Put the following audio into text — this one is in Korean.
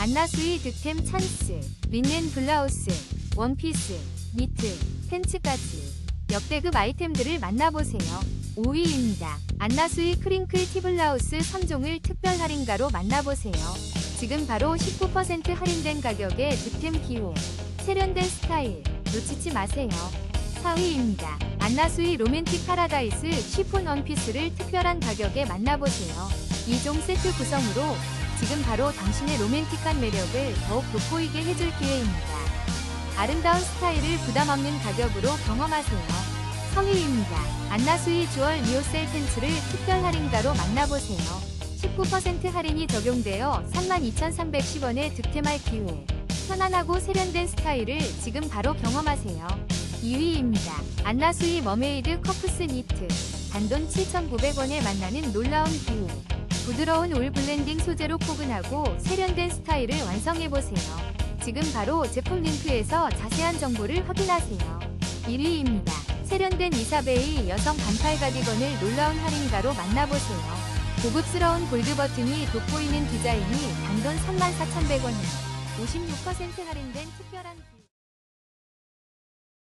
안나수이 득템 찬스, 린넨 블라우스, 원피스, 니트, 팬츠까지 역대급 아이템들을 만나보세요. 5위입니다. 안나수이 크링클 티블라우스 3종을 특별 할인가로 만나보세요. 지금 바로 19% 할인된 가격에 득템 기호, 세련된 스타일, 놓치지 마세요. 4위입니다. 안나수이 로맨틱 파라다이스 쉬폰 원피스를 특별한 가격에 만나보세요. 2종 세트 구성으로 지금 바로 당신의 로맨틱한 매력을 더욱 돋보이게 해줄 기회입니다. 아름다운 스타일을 부담 없는 가격으로 경험하세요. 성희입니다. 안나수이 주얼 리오셀 팬츠를 특별 할인가로 만나보세요. 19% 할인이 적용되어 32,310원에 득템할 기회. 편안하고 세련된 스타일을 지금 바로 경험하세요. 2위입니다. 안나수이 머메이드 커프스 니트. 단돈 7,900원에 만나는 놀라운 기회. 부드러운 올 블렌딩 소재로 포근하고 세련된 스타일을 완성해보세요. 지금 바로 제품 링크에서 자세한 정보를 확인하세요. 1위입니다. 세련된 이사베이 여성 반팔 가디건을 놀라운 할인가로 만나보세요. 고급스러운 골드 버튼이 돋보이는 디자인이 단돈 34,100원에 56% 할인된 특별한.